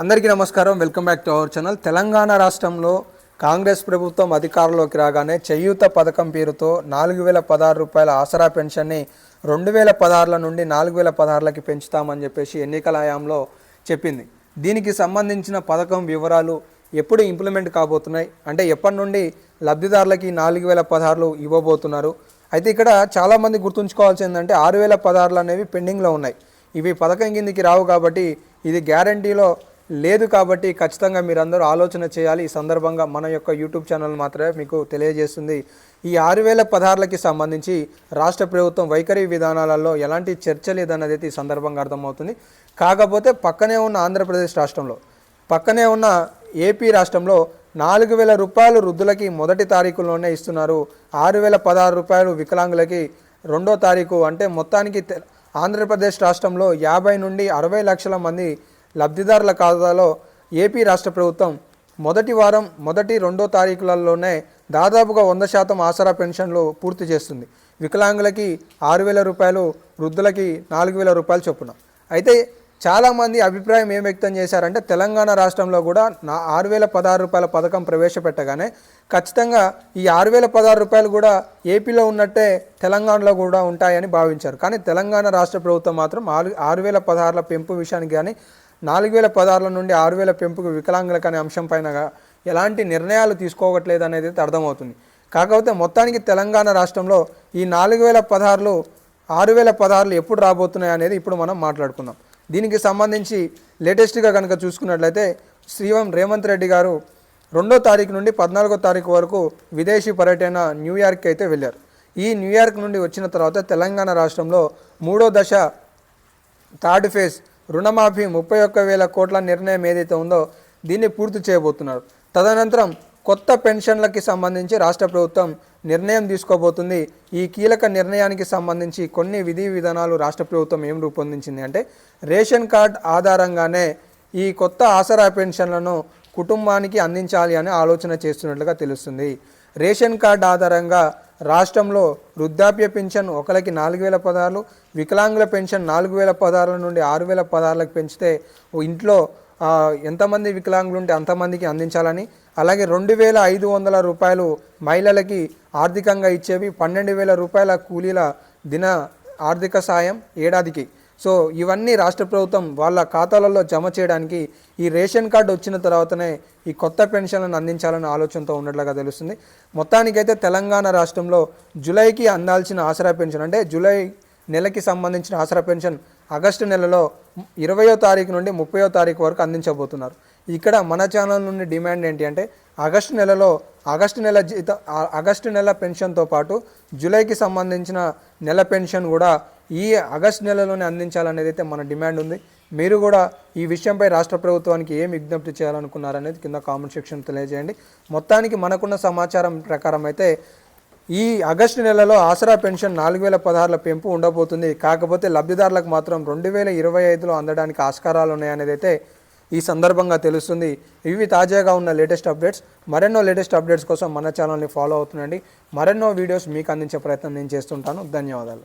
అందరికీ నమస్కారం. Welcome back to our channel. Telangana రాష్ట్రంలో కాంగ్రెస్ ప్రభుత్వం అధికారంలోకి రాగానే చేయూత పథకం పేరుతో నాలుగు వేల పదహారు రూపాయల ఆసరా పెన్షన్ని రెండు వేల పదహారుల నుండి నాలుగు వేల పదహారులకి పెంచుతామని చెప్పేసి ఎన్నికల హయాంలో చెప్పింది. దీనికి సంబంధించిన పథకం వివరాలు ఎప్పుడు ఇంప్లిమెంట్ కాబోతున్నాయి? అంటే ఎప్పటి నుండి లబ్ధిదారులకి నాలుగు వేల పదహారులు ఇవ్వబోతున్నారు? అయితే ఇక్కడ చాలామంది గుర్తుంచుకోవాల్సి ఏంటంటే ఆరు వేల పదహారులు అనేవి పెండింగ్లో ఉన్నాయి. ఇవి పథకం కిందికి రావు కాబట్టి ఇది గ్యారంటీలో లేదు కాబట్టి ఖచ్చితంగా మీరందరూ ఆలోచన చేయాలి. ఈ సందర్భంగా మన యొక్క యూట్యూబ్ ఛానల్ మాత్రమే మీకు తెలియజేస్తుంది. ఈ ఆరు వేల పదహారులకి సంబంధించి రాష్ట్ర ప్రభుత్వం వైఖరి విధానాలలో ఎలాంటి చర్చ లేదన్నది ఈ సందర్భంగా అర్థమవుతుంది. కాకపోతే పక్కనే ఉన్న ఆంధ్రప్రదేశ్ రాష్ట్రంలో పక్కనే ఉన్న ఏపీ రాష్ట్రంలో నాలుగు వేల రూపాయలు వృద్ధులకి మొదటి తారీఖులోనే ఇస్తున్నారు. ఆరు వేల పదహారు రూపాయలు వికలాంగులకి రెండో తారీఖు అంటే మొత్తానికి ఆంధ్రప్రదేశ్ రాష్ట్రంలో యాభై నుండి అరవై లక్షల మంది లబ్ధిదారుల ఖాతాలో ఏపీ రాష్ట్ర ప్రభుత్వం మొదటి వారం మొదటి రెండో తారీఖులలోనే దాదాపుగా వంద శాతం ఆసరా పెన్షన్లు పూర్తి చేస్తుంది. వికలాంగులకి ఆరు వేల రూపాయలు వృద్ధులకి నాలుగు వేల రూపాయలు చొప్పున. అయితే చాలామంది అభిప్రాయం ఏం వ్యక్తం చేశారంటే తెలంగాణ రాష్ట్రంలో కూడా నా ఆరు వేల పదహారు రూపాయల పథకం ప్రవేశపెట్టగానే ఖచ్చితంగా ఈ ఆరు వేల పదహారు రూపాయలు కూడా ఏపీలో ఉన్నట్టే తెలంగాణలో కూడా ఉంటాయని భావించారు. కానీ తెలంగాణ రాష్ట్ర ప్రభుత్వం మాత్రం ఆరు ఆరు వేల పదహారుల పెంపు విషయానికి కానీ నాలుగు వేల పదహారుల నుండి ఆరు వేల పెంపుకు వికలాంగులకు అనే అంశం ఎలాంటి నిర్ణయాలు తీసుకోవట్లేదు అనేది అర్థమవుతుంది. కాకపోతే మొత్తానికి తెలంగాణ రాష్ట్రంలో ఈ నాలుగు వేల పదహారులు ఆరు వేల పదహారులు ఎప్పుడు రాబోతున్నాయి అనేది ఇప్పుడు మనం మాట్లాడుకుందాం. దీనికి సంబంధించి లేటెస్ట్గా కనుక చూసుకున్నట్లయితే శ్రీవం రేవంత్ రెడ్డి గారు రెండో తారీఖు నుండి పద్నాలుగో తారీఖు వరకు విదేశీ పర్యటన న్యూయార్క్ అయితే వెళ్ళారు. ఈ న్యూయార్క్ నుండి వచ్చిన తర్వాత తెలంగాణ రాష్ట్రంలో మూడో దశ థర్డ్ ఫేజ్ రుణమాఫీ ముప్పై ఒక్క వేల కోట్ల నిర్ణయం ఏదైతే ఉందో దీన్ని పూర్తి చేయబోతున్నారు. తదనంతరం కొత్త పెన్షన్లకి సంబంధించి రాష్ట్ర ప్రభుత్వం నిర్ణయం తీసుకోబోతుంది. ఈ కీలక నిర్ణయానికి సంబంధించి కొన్ని విధి విధానాలు రాష్ట్ర ప్రభుత్వం ఏం రూపొందించింది అంటే రేషన్ కార్డ్ ఆధారంగానే ఈ కొత్త ఆసరా పెన్షన్లను కుటుంబానికి అందించాలి అని ఆలోచన చేస్తున్నట్లుగా తెలుస్తుంది. రేషన్ కార్డ్ ఆధారంగా రాష్ట్రంలో వృద్ధాప్య పెన్షన్ ఒకరికి నాలుగు వేల పదహారులు వికలాంగుల పెన్షన్ నాలుగు వేల పదహారుల నుండి ఆరు వేల పదహారులకు పెంచితే ఓ ఇంట్లో ఎంతమంది వికలాంగులు ఉంటే అంతమందికి అందించాలని అలాగే రెండు వేల ఐదు వందల రూపాయలు మహిళలకి ఆర్థికంగా ఇచ్చేవి పన్నెండు వేల రూపాయల కూలీల దిన ఆర్థిక సాయం ఏడాదికి. సో ఇవన్నీ రాష్ట్ర ప్రభుత్వం వాళ్ళ ఖాతాలలో జమ చేయడానికి ఈ రేషన్ కార్డు వచ్చిన తర్వాతనే ఈ కొత్త పెన్షన్లను అందించాలన్న ఆలోచనతో ఉన్నట్లుగా తెలుస్తుంది. మొత్తానికైతే తెలంగాణ రాష్ట్రంలో జూలైకి అందాల్సిన ఆసరా పెన్షన్ అంటే జూలై నెలకి సంబంధించిన ఆసరా పెన్షన్ ఆగస్టు నెలలో ఇరవయో తారీఖు నుండి ముప్పయో తారీఖు వరకు అందించబోతున్నారు. ఇక్కడ మన ఛానల్ నుండి డిమాండ్ ఏంటి అంటే ఆగస్టు నెలలో ఆగస్టు నెల జీత ఆగస్టు నెల పెన్షన్తో పాటు జూలైకి సంబంధించిన నెల పెన్షన్ కూడా ఈ ఆగస్టు నెలలోనే అందించాలనేది అయితే మన డిమాండ్ ఉంది. మీరు కూడా ఈ విషయంపై రాష్ట్ర ప్రభుత్వానికి ఏం విజ్ఞప్తి చేయాలనుకున్నారనేది కింద కామెంట్ సెక్షన్ తెలియజేయండి. మొత్తానికి మనకున్న సమాచారం ప్రకారం అయితే ఈ ఆగస్టు నెలలో ఆసరా పెన్షన్ నాలుగు వేల పదహారుల పెంపు ఉండబోతుంది. కాకపోతే లబ్ధిదారులకు మాత్రం రెండు వేల ఇరవై ఐదులో అందడానికి ఆస్కారాలు ఉన్నాయనేది అయితే ఈ సందర్భంగా తెలుస్తుంది. ఇవి తాజాగా ఉన్న లేటెస్ట్ అప్డేట్స్. మరెన్నో లేటెస్ట్ అప్డేట్స్ కోసం మన ఛానల్ని ఫాలో అవుతుండండి. మరెన్నో వీడియోస్ మీకు అందించే ప్రయత్నం నేను చేస్తుంటాను. ధన్యవాదాలు.